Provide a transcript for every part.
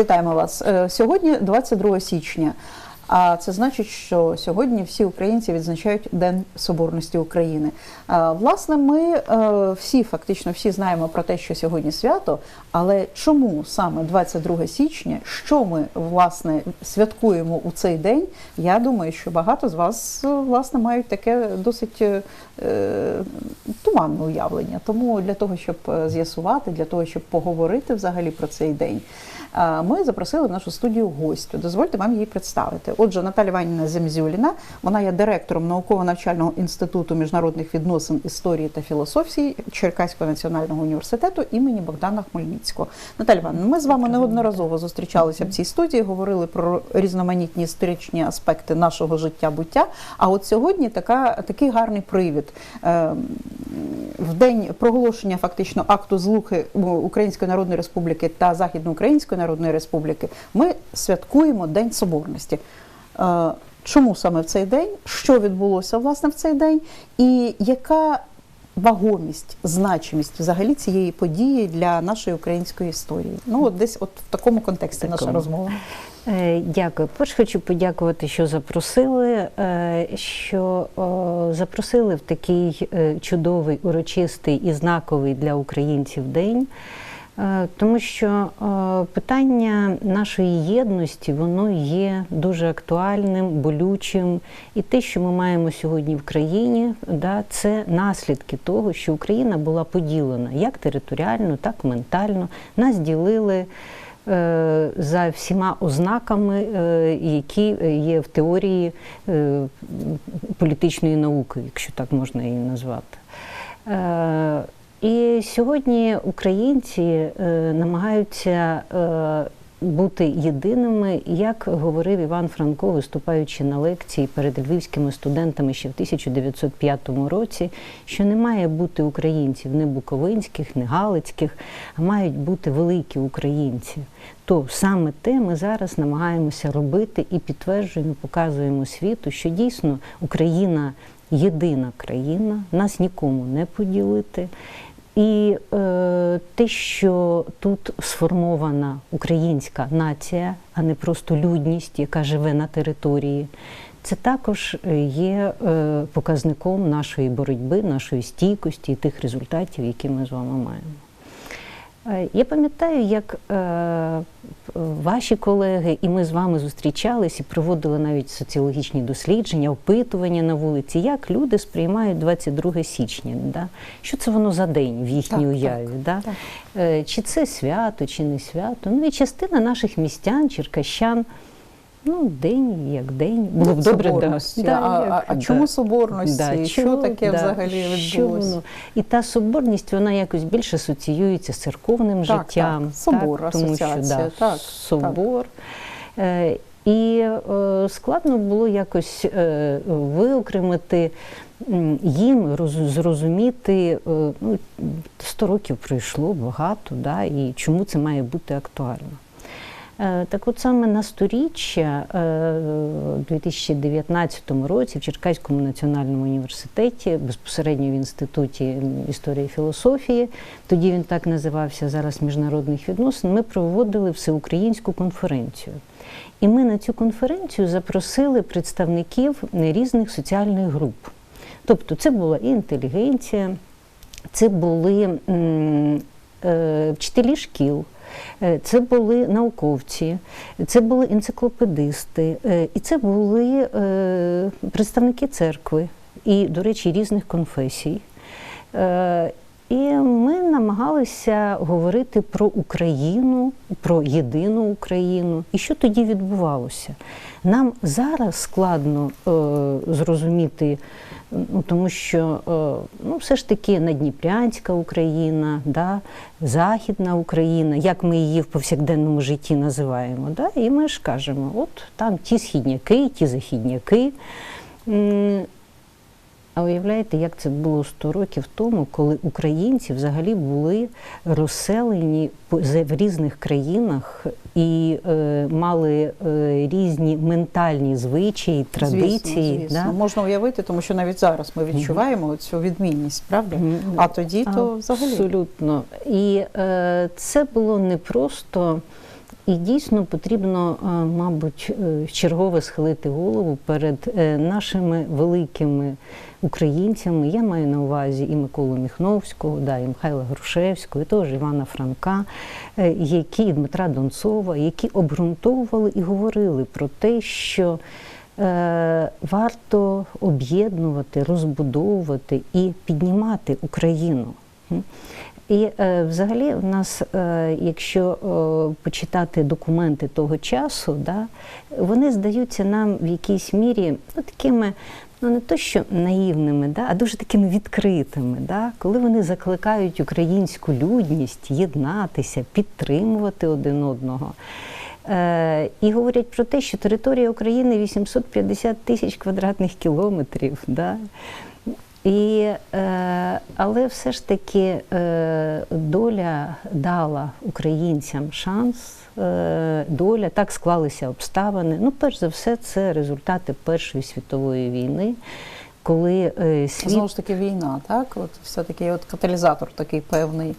Вітаємо вас Е, сьогодні, 22 січня. А це значить, що сьогодні всі українці відзначають День Соборності України. Е, Власне, ми е, всі фактично всі знаємо про те, що сьогодні свято. Але чому саме 22 січня? Що ми власне святкуємо у цей день? Я думаю, що багато з вас власне мають таке досить е, туманне уявлення. Тому для того, щоб з'ясувати, для того, щоб поговорити взагалі про цей день. Ми запросили в нашу студію гостю. Дозвольте вам її представити. Отже, Наталя Іванівна Земзюліна, вона є директором науково-навчального інституту міжнародних відносин, історії та філософії Черкаського національного університету імені Богдана Хмельницького. Наталя Івановна, ми з вами неодноразово зустрічалися в цій студії, говорили про різноманітні історичні аспекти нашого життя буття. А от сьогодні така, такий гарний привід. Е, в день проголошення фактично акту злуки Української Народної Республіки та Західноукраїнської Народної Республіки ми святкуємо День Соборності. Е, Чому саме в цей день? Що відбулося власне в цей день? І яка вагомість, значимість взагалі цієї події для нашої української історії? Ну, от десь от в такому контексті наша розмова. Е, Дякую. Перш хочу подякувати, що запросили, е, що запросили в такий чудовий, урочистий і знаковий для українців день. Е, Тому що е, питання нашої єдності воно є дуже актуальним, болючим. І те, що ми маємо сьогодні в країні, да, це наслідки того, що Україна була поділена як територіально, так і ментально. Нас ділили е, за всіма ознаками, які є в теорії політичної науки, якщо так можна її назвати. І сьогодні українці е, намагаються е, бути єдиними, як говорив Іван Франко, виступаючи на лекції перед львівськими студентами ще в 1905 році, що не має бути українців не буковинських, не галицьких, а мають бути великі українці. То саме те ми зараз намагаємося робити і підтверджуємо, показуємо світу, що дійсно Україна єдина країна, нас нікому не поділити. І е, те, що тут сформована українська нація, а не просто людність, яка живе на території, це також є е, показником нашої боротьби, нашої стійкості і тих результатів, які ми з вами маємо. Е, Я пам'ятаю, як е, ваші колеги і ми з вами зустрічались і проводили навіть соціологічні дослідження, опитування на вулиці, як люди сприймають 22 січня. Да? Що це воно за день в їхній Так, уяві? так, да? так. Е, Чи це свято, чи не свято? Ну і частина наших містян, черкащан. Ну, день як день. Було б добре, да. Да, а, як- а, да. чому соборності? Да, що чому- таке да, взагалі відбулося? І та соборність, вона якось більше асоціюється з церковним Так, життям. так. Собор, тому що да, так, собор. Е, І е, складно було якось е, виокремити їм, роз- зрозуміти, е, ну, 100 років пройшло багато, да, і чому це має бути актуально. Е, Так от саме на сторіччя е, у 2019 році в Черкаському національному університеті, безпосередньо в інституті історії і філософії, тоді він так називався зараз міжнародних відносин, ми проводили всеукраїнську конференцію. І ми на цю конференцію запросили представників різних соціальних груп. Тобто це була і інтелігенція, це були е, вчителі шкіл, це були науковці, це були енциклопедисти, е, і це були е, представники церкви і, до речі, різних конфесій. Е, І ми намагалися говорити про Україну, про єдину Україну. І що тоді відбувалося? Нам зараз складно е, зрозуміти, ну, тому що е, ну, все ж таки Надніпрянська Україна, да, Західна Україна, як ми її в повсякденному житті називаємо. Да? І ми ж кажемо, от там ті східняки, ті західняки. А уявляєте, як це було 100 років тому, коли українці взагалі були розселені в різних країнах і е, мали е, різні ментальні звичаї, традиції. Звісно, звісно. Да? Можна уявити, тому що навіть зараз ми відчуваємо цю відмінність, правда? Мгм. А тоді то взагалі. Абсолютно. І е, це було не просто І дійсно потрібно, е, мабуть, е, чергове схилити голову перед е, нашими великими українцями. Я маю на увазі і Миколу Міхновського, да, і Михайла Грушевського, і того ж Івана Франка, які і Дмитра Донцова, які обґрунтовували і говорили про те, що варто об'єднувати, розбудовувати і піднімати Україну. І е, взагалі, в нас, е, якщо е, почитати документи того часу, да, вони здаються нам в якійсь мірі ну, такими, ну не то що наївними, да, а дуже такими відкритими, да, коли вони закликають українську людність єднатися, підтримувати один одного. І говорять про те, що територія України 850 тисяч квадратних кілометрів. Да? І, е, але все ж таки е, доля дала українцям шанс, е, доля, так склалися обставини. Ну, перш за все, це результати Першої світової війни, коли світ Знову ж таки, війна, так? От все-таки от каталізатор такий певний.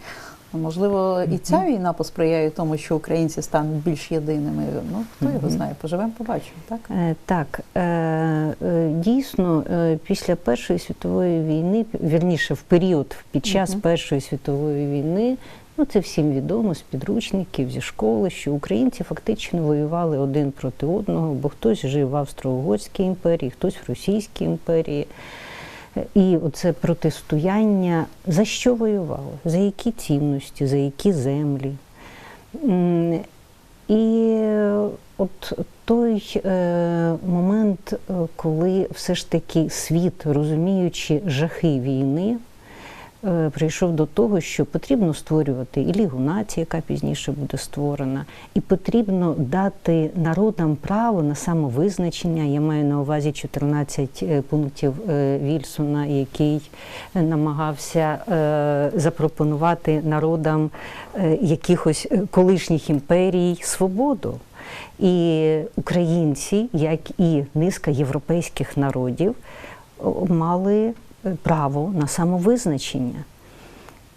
Можливо, і ця війна посприяє тому, що українці стануть більш єдиними. Ну, хто його знає, поживемо, побачимо, так? Е, Так, е, е, дійсно, після Першої світової війни, вірніше, в період під час Першої світової війни, ну це всім відомо з підручників, зі школи, що українці фактично воювали один проти одного, бо хтось жив в Австро-Угорській імперії, хтось в Російській імперії. І оце протистояння за що воювали? За які цінності, за які землі? І от той е, момент, е, коли все ж таки світ, розуміючи жахи війни, прийшов до того, що потрібно створювати і Лігу націй, яка пізніше буде створена, і потрібно дати народам право на самовизначення. Я маю на увазі 14 е, пунктів е, Вільсона, який е, намагався е, запропонувати народам е, якихось е, колишніх імперій свободу. І українці, як і низка європейських народів, мали е, право на самовизначення.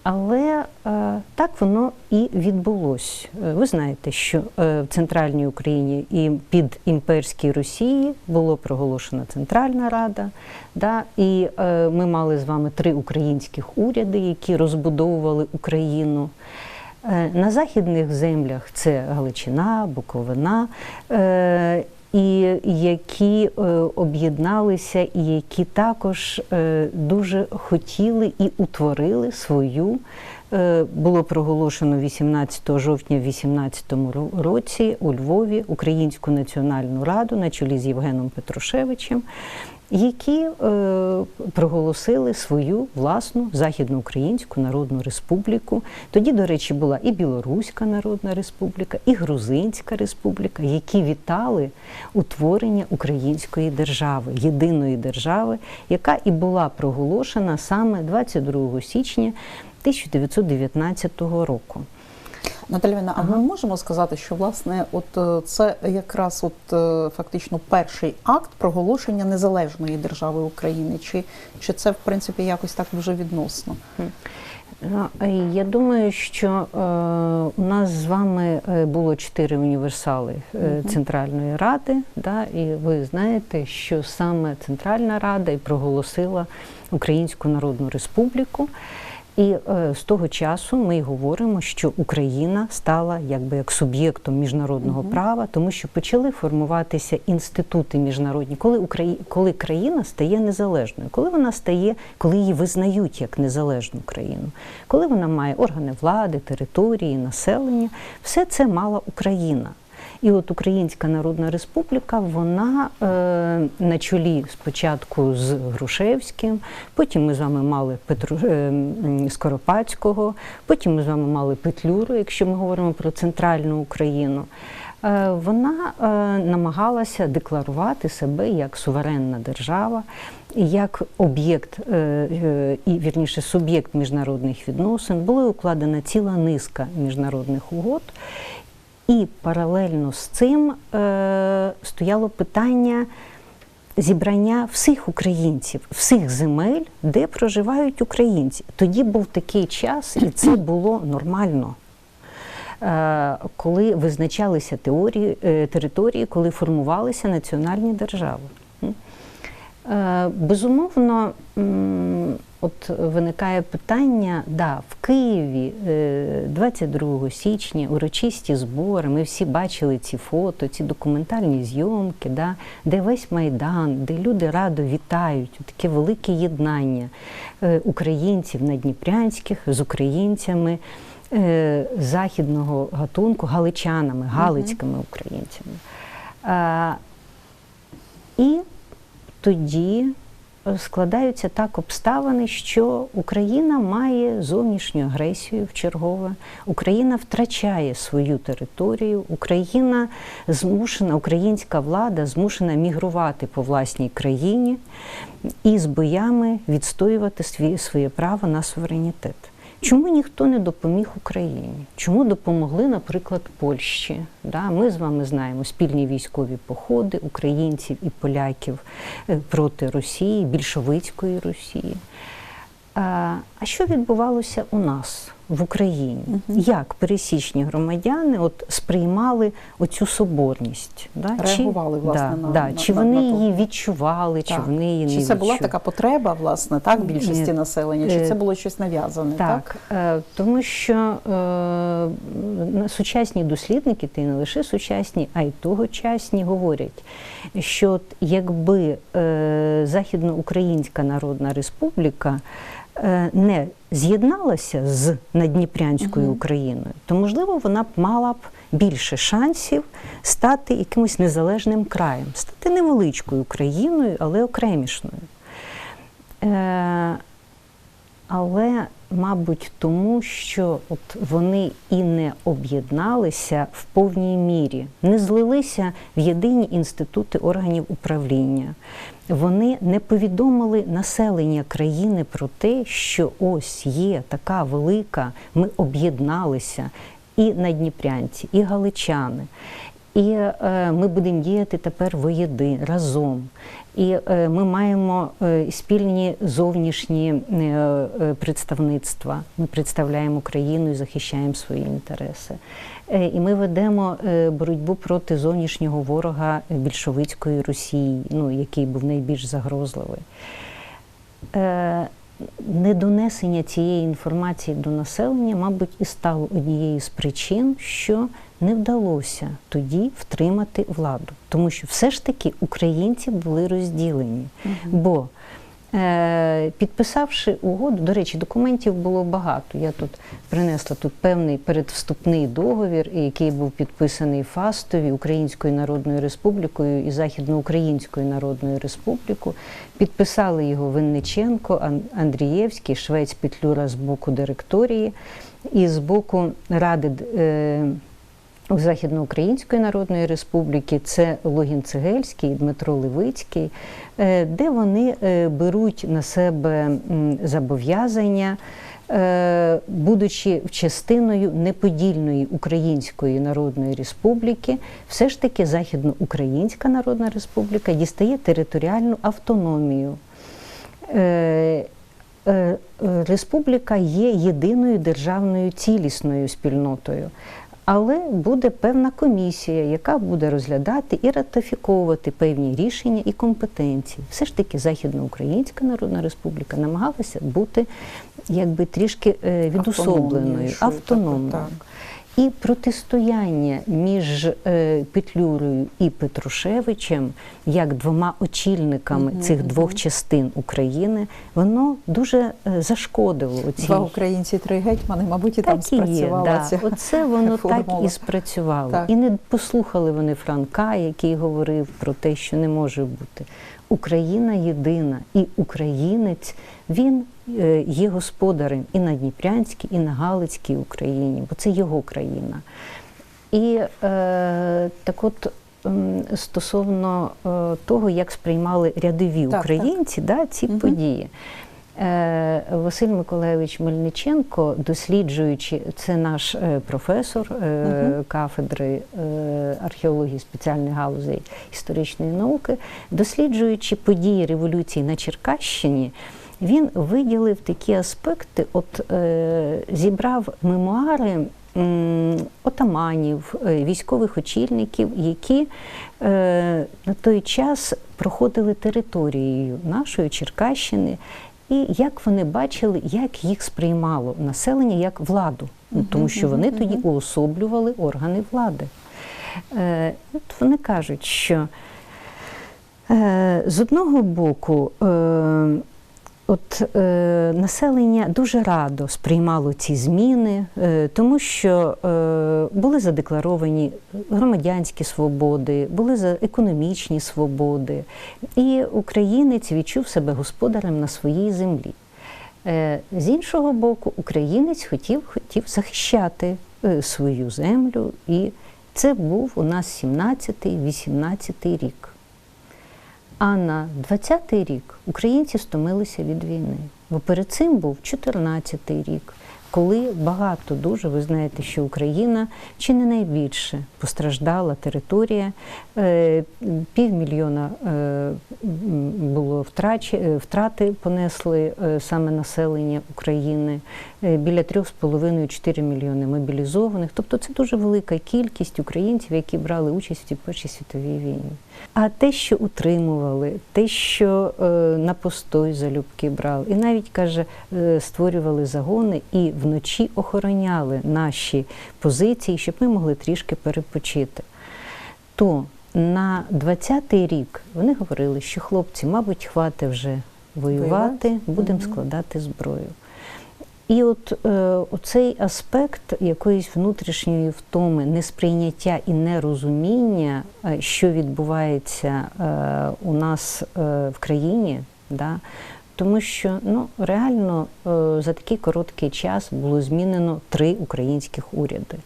Але е, так воно і відбулось. Е, Ви знаєте, що е, в центральній Україні і під імперській Росії було проголошена Центральна Рада, да, і е, ми мали з вами три українських уряди, які розбудовували Україну. Е, На західних землях це Галичина, Буковина, е, і які е, об'єдналися, і які також е, дуже хотіли і утворили свою. е, Було проголошено 18 жовтня в 18 році у Львові Українську національну раду на чолі з Євгеном Петрушевичем, які е, проголосили свою власну Західноукраїнську Народну Республіку. Тоді, до речі, була і Білоруська Народна Республіка, і Грузинська Республіка, які вітали утворення української держави, єдиної держави, яка і була проголошена саме 22 січня 1919 року. Наталя Івановна, а ми можемо сказати, що власне, от е, це якраз от е, фактично перший акт проголошення незалежної держави України, чи, чи це в принципі якось так дуже відносно? Ну, е, Я думаю, що е, у нас з вами було чотири універсали е, Центральної Ради, да, і ви знаєте, що саме Центральна Рада і проголосила Українську Народну Республіку. І е, з того часу ми говоримо, що Україна стала якби як суб'єктом міжнародного Мгм. права, тому що почали формуватися інститути міжнародні, коли Украї... коли країна стає незалежною, коли вона стає, коли її визнають як незалежну країну, коли вона має органи влади, території, населення, все це мала Україна. І от Українська Народна Республіка, вона е, на чолі спочатку з Грушевським, потім ми з вами мали Петру е, Скоропадського, потім ми з вами мали Петлюру, якщо ми говоримо про центральну Україну. Е, вона е, намагалася декларувати себе як суверенна держава, як об'єкт е, і вірніше суб'єкт міжнародних відносин. Була укладена ціла низка міжнародних угод. І паралельно з цим е, стояло питання зібрання всіх українців, всіх земель, де проживають українці. Тоді був такий час, і це було нормально. е, коли визначалися теорії, е, території, коли формувалися національні держави. Е, Безумовно, от виникає питання, да, в Києві е, 22 січня урочисті збори, ми всі бачили ці фото, ці документальні зйомки, да, де весь Майдан, де люди радо вітають, таке велике єднання е, українців надніпрянських з українцями е, західного гатунку, галичанами, галицькими українцями. І тоді е, складаються так обставини, що Україна має зовнішню агресію в чергове, Україна втрачає свою територію, Україна змушена, українська влада змушена мігрувати по власній країні і з боями відстоювати своє право на суверенітет. Чому ніхто не допоміг Україні? Чому допомогли, наприклад, Польщі? Да, ми з вами знаємо спільні військові походи українців і поляків е, проти Росії, більшовицької Росії. А, а що відбувалося у нас в Україні? Як пересічні громадяни от сприймали оцю соборність? Да? Реагували, власне, да, на- да. на- чи на- вони на її відчували, чи вони її Чи не це була така потреба, власне, так, більшості Ні. населення, чи Е, це було щось нав'язане? Так. Так, е, тому що е, сучасні дослідники, та й не лише сучасні, а й тогочасні говорять, що якби е, Західноукраїнська Народна Республіка не з'єдналася з Надніпрянською Україною, то можливо вона б мала б більше шансів стати якимось незалежним краєм, стати невеличкою країною, але окремішною. Е, але, мабуть, тому що от вони і не об'єдналися в повній мірі, не злилися в єдині інститути органів управління. Вони не повідомили населення країни про те, що ось є така велика, ми об'єдналися і надніпрянці, і галичани. І е, ми будемо діяти тепер воєди разом. І е, ми маємо е, спільні зовнішні представництва. Ми представляємо країну і захищаємо свої інтереси. І ми ведемо боротьбу проти зовнішнього ворога більшовицької Росії, ну, який був найбільш загрозливий. Недонесення цієї інформації до населення, мабуть, і стало однією з причин, що не вдалося тоді втримати владу, тому що все ж таки українці були розділені. Бо е, підписавши угоду, до речі, документів було багато. Я тут принесла тут певний передвступний договір, який був підписаний Фастові Українською Народною Республікою і Західноукраїнською Народною Республікою. Підписали його Винниченко, Андрієвський, Швець Петлюра з боку директорії і з боку Ради. е, у Західноукраїнської Народної Республіки це Логін Цегельський Дмитро Левицький, е, де вони е, беруть на себе зобов'язання, е, будучи частиною неподільної Української Народної Республіки, все ж таки Західноукраїнська Народна Республіка дістає територіальну автономію. Республіка є єдиною державною цілісною спільнотою. Але буде певна комісія, яка буде розглядати і ратифіковувати певні рішення і компетенції. Все ж таки Західноукраїнська Народна Республіка намагалася бути якби трішки відусобленою, відособленою, Автономнішою, так, так. І протистояння між е, Петлюрою і Петрушевичем, як двома очільниками цих двох частин України, воно дуже е, зашкодило оцій Два українці, три гетьмани, мабуть, і там так і є, спрацювала да. ця Оце воно так і спрацювало. Так. І не послухали вони Франка, який говорив про те, що не може бути. Україна єдина, і українець він е, є господарем і на Дніпрянській, і на Галицькій Україні, бо це його країна. І е, так от. Стосовно е, того, як сприймали рядові Так, українці Да, ці Мгм. події. Е, Василь Миколаївич Мельниченко, досліджуючи, це наш професор Мгм. кафедри археології спеціальних галузей історичної науки, досліджуючи події революції на Черкащині, він виділив такі аспекти, от е, зібрав мемуари отаманів, е, військових очільників, які е, на той час проходили територією нашої Черкащини, і як вони бачили, як їх сприймало населення як владу, ну, тому що вони тоді уособлювали органи влади. Е, От вони кажуть, що е, з одного боку, е, От е, населення дуже радо сприймало ці зміни, е, тому що е, були задекларовані громадянські свободи, були за економічні свободи, і українець відчув себе господарем на своїй землі. Е, з іншого боку, українець хотів, хотів захищати е, свою землю, і це був у нас 17-18 рік. А на 20-й рік українці стомилися від війни. Бо перед цим був 14-й рік, коли багато дуже, ви знаєте, що Україна чи не найбільше постраждала територія, е, півмільйона е, було втрач, е, втрати понесли саме населення України, біля 3,5-4 мільйони мобілізованих. Тобто це дуже велика кількість українців, які брали участь у Першій світовій війні. А те, що утримували, те, що е, на постой залюбки брали, і навіть каже, е, створювали загони і вночі охороняли наші позиції, щоб ми могли трішки перепочити. То на 20-й рік вони говорили, що хлопці, мабуть, хватить вже воювати, будемо складати зброю. І от е, оцей аспект якоїсь внутрішньої втоми, несприйняття і нерозуміння, е, що відбувається е, у нас е, в країні, да, тому що ну, реально е, за такий короткий час було змінено три українських уряди.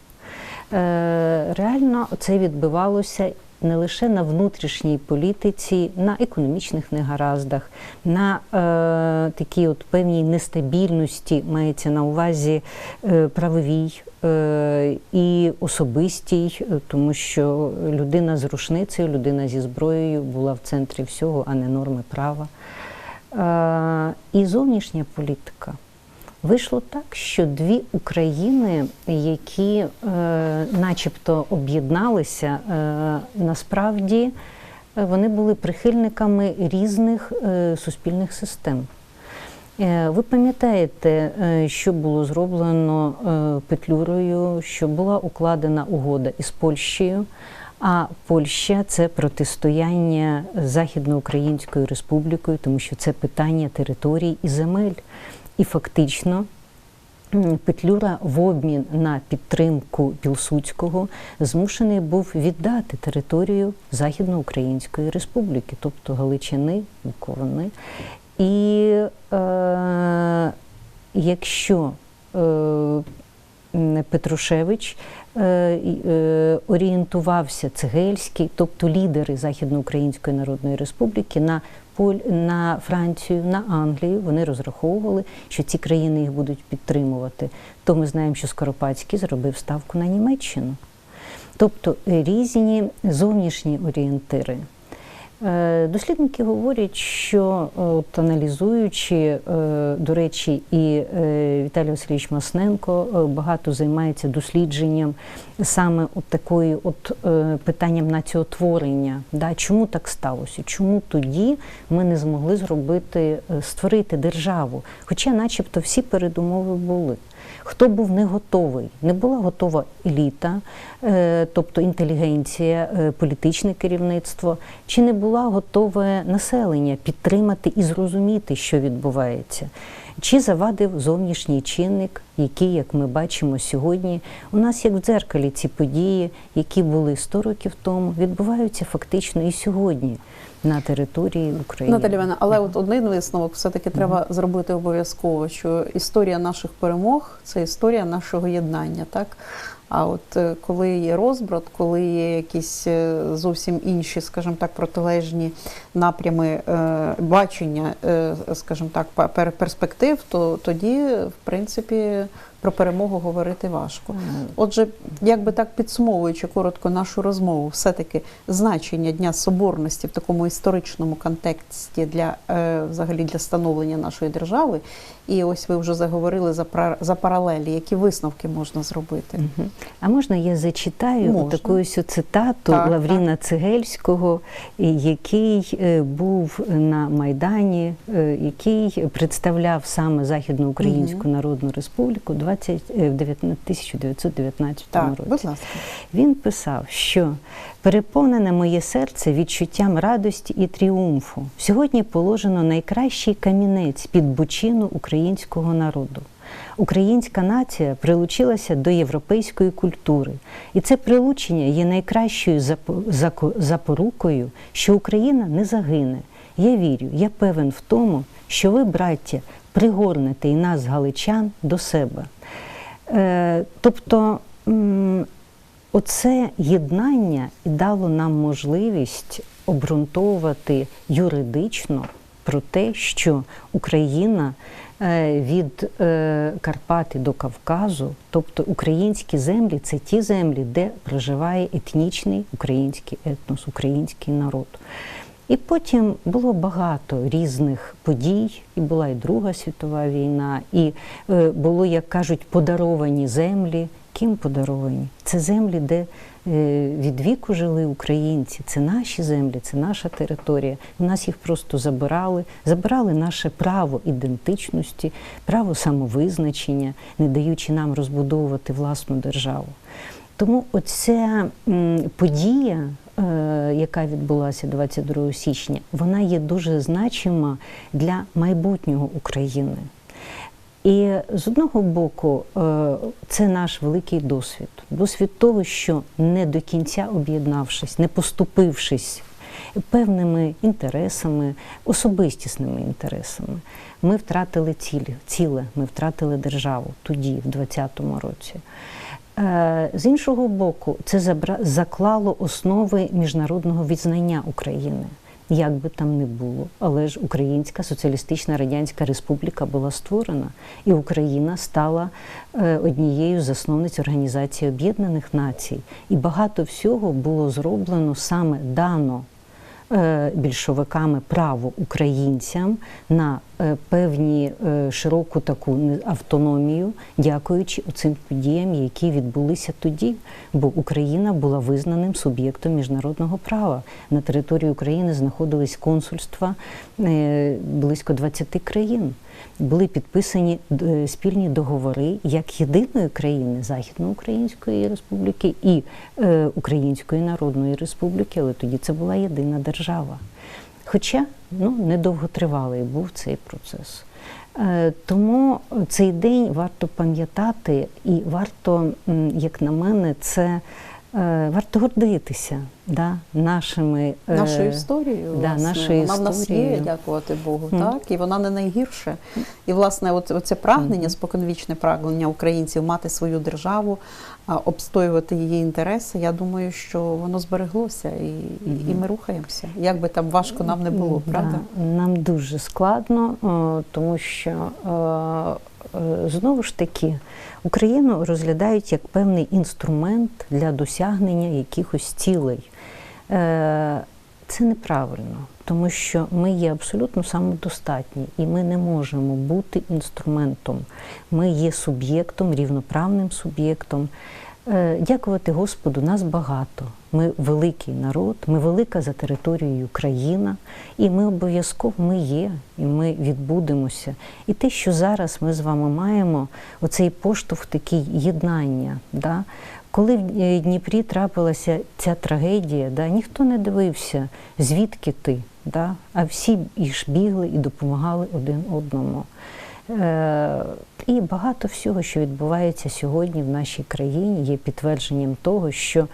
Е, реально це відбивалося не лише на внутрішній політиці, на економічних негараздах, на е, такій от певній нестабільності мається на увазі е, правовій е, і особистій, тому що людина з рушницею, людина зі зброєю була в центрі всього, а не норми права. Е, і зовнішня політика. Вийшло так, що дві України, які е, начебто об'єдналися, е, насправді е, вони були прихильниками різних е, суспільних систем. Е, Ви пам'ятаєте, е, що було зроблено е, Петлюрою, що була укладена угода із Польщею, а Польща це протистояння Західноукраїнською республікою, тому що це питання територій і земель. І фактично Петлюра в обмін на підтримку Пілсудського змушений був віддати територію Західноукраїнської республіки, тобто Галичини, Буковини. І е, якщо е, Петрушевич е, е, орієнтувався Цегельський, тобто лідери Західноукраїнської Народної Республіки, на Поль на Францію, на Англію. Вони розраховували, що ці країни їх будуть підтримувати. То ми знаємо, що Скоропадський зробив ставку на Німеччину. Тобто е, різні зовнішні орієнтири. Е, Дослідники говорять, що от аналізуючи, е, до речі, і е, Віталій Васильович Масненко багато займається дослідженням саме от такої от питанням націотворення. Да? Чому так сталося? Чому тоді ми не змогли зробити, створити державу? Хоча, начебто, всі передумови були. Хто був не готовий? Не була готова еліта, е, тобто інтелігенція, е, політичне керівництво, чи не була готове населення підтримати і зрозуміти, що відбувається? Чи завадив зовнішній чинник, який, як ми бачимо сьогодні, у нас як в дзеркалі ці події, які були 100 років тому, відбуваються фактично і сьогодні на території України. Наталя Івановна, але от один висновок все-таки треба зробити обов'язково, що історія наших перемог це історія нашого єднання, так? А от е, коли є розбрат, коли є якісь е, зовсім інші, скажімо так, протилежні напрями е, бачення, скажімо так, пе- перспектив, то тоді, в принципі, про перемогу говорити важко. Отже, якби так підсумовуючи коротко нашу розмову, все-таки значення Дня Соборності в такому історичному контексті для взагалі для становлення нашої держави. І ось ви вже заговорили за паралелі, які висновки можна зробити. Мгм. А можна я зачитаю Можна. таку ось цитату Так, Лавріна Цегельського, і- який е, був на Майдані, е, який представляв саме Західноукраїнську Народну Республіку 20, е, в 19 1919 Так, році. будь ласка. Він писав, що переповнене моє серце відчуттям радості і тріумфу. Сьогодні положено найкращий камінець під бучину українського народу. Українська нація прилучилася до європейської культури, і це прилучення є найкращою запорукою, що Україна не загине. Я вірю, я певен в тому, що ви, браття, пригорнете і нас, галичан, до себе. Е, тобто оце єднання дало нам можливість обґрунтовувати юридично про те, що Україна від е, Карпати до Кавказу, тобто українські землі це ті землі, де проживає етнічний український етнос, український народ. І потім було багато різних подій, і була і Друга світова війна, і е, було, як кажуть, подаровані землі. Ким подаровані? Це землі, де е, від віку жили українці. Це наші землі, це наша територія. У нас їх просто забирали, забирали наше право ідентичності, право самовизначення, не даючи нам розбудовувати власну державу. Тому оця подія, е, яка відбулася 22 січня, вона є дуже значима для майбутнього України. І з одного боку, е, це наш великий досвід. Досвід того, що не до кінця об'єднавшись, не поступившись певними інтересами, особистісними інтересами, ми втратили цілі, ціле, ми втратили державу тоді, в 20-му році. Е, З іншого боку, це заклало основи міжнародного відзнання України. Як би там не було, але ж Українська Соціалістична Радянська Республіка була створена, і Україна стала е, однією з засновниць Організації Об'єднаних Націй. І багато всього було зроблено саме дано е, більшовиками право українцям на певні е, широку таку автономію, дякуючи цим подіям, які відбулися тоді. Бо Україна була визнаним суб'єктом міжнародного права. На території України знаходились консульства е, близько 20 країн. Були підписані е, спільні договори як єдиної країни Західноукраїнської Республіки і е, Української Народної Республіки, але тоді це була єдина держава. Хоча ну, недовготривалий був цей процес. Е, Тому цей день варто пам'ятати, і варто, як на мене, це е, варто гордитися да, нашими е, Нашою історією, да, власне. нашою вона в нас є, дякувати Богу, Мгм. так, і вона не найгірша. І, власне, от, оце прагнення, споконвічне прагнення українців мати свою державу, обстоювати її інтереси, я думаю, що воно збереглося, і, і ми рухаємося. Як би там важко нам не було, Да, правда? Нам дуже складно, тому що е, знову ж таки Україну розглядають як певний інструмент для досягнення якихось цілей. Е, Це неправильно, тому що ми є абсолютно самодостатні і ми не можемо бути інструментом. Ми є суб'єктом, рівноправним суб'єктом. Е, Дякувати Господу, нас багато. Ми великий народ, ми велика за територією країна, і ми обов'язково ми є, і ми відбудемося. І те, що зараз ми з вами маємо, оцей поштовх такий єднання. Да? Коли в Дніпрі трапилася ця трагедія, да, ніхто не дивився, звідки ти, да? а всі ж бігли і допомагали один одному. Е, І багато всього, що відбувається сьогодні в нашій країні, є підтвердженням того, що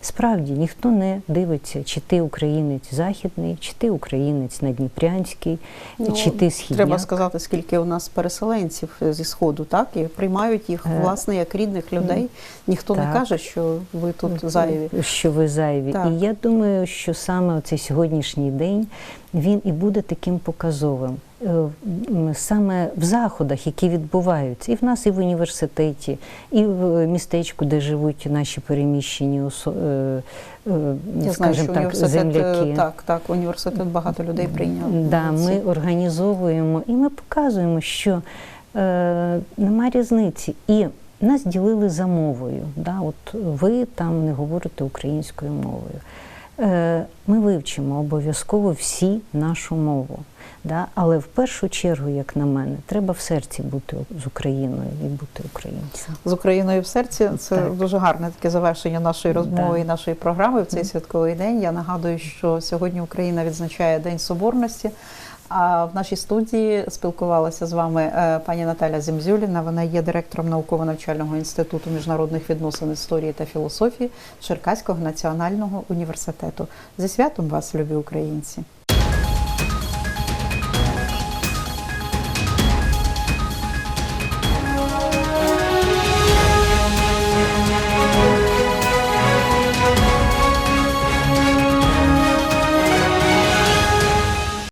справді ніхто не дивиться, чи ти українець західний, чи ти українець надніпрянський, Ну, чи ти східняк. Треба сказати, скільки у нас переселенців е, зі сходу, так і приймають їх Е, власне як рідних людей. Ніхто не каже, що ви тут зайві. Що ви зайві. Так. І я думаю, що саме цей сьогоднішній день він і буде таким показовим. Е, саме в заходах, які відбуваються, і в нас, і в університеті, і в містечку, де живуть наші переміщені е, е, Я знаю, скажімо що так, земляки. е, так, так, університет багато людей прийняв. Да, ми організовуємо і ми показуємо, що е, нема різниці. І нас ділили за мовою. Да? От ви там не говорите українською мовою. Е, ми вивчимо обов'язково всі нашу мову. Да? Але в першу чергу, як на мене, треба в серці бути з Україною і бути українцем. з Україною в серці. Це Так. дуже гарне таке завершення нашої розмови Да. і нашої програми в цей святковий день. Я нагадую, що сьогодні Україна відзначає День Соборності. А в нашій студії спілкувалася з вами е, пані Наталя Земзюліна. Вона є директором науково-навчального інституту міжнародних відносин історії та філософії Черкаського національного університету. Зі святом вас, любі українці!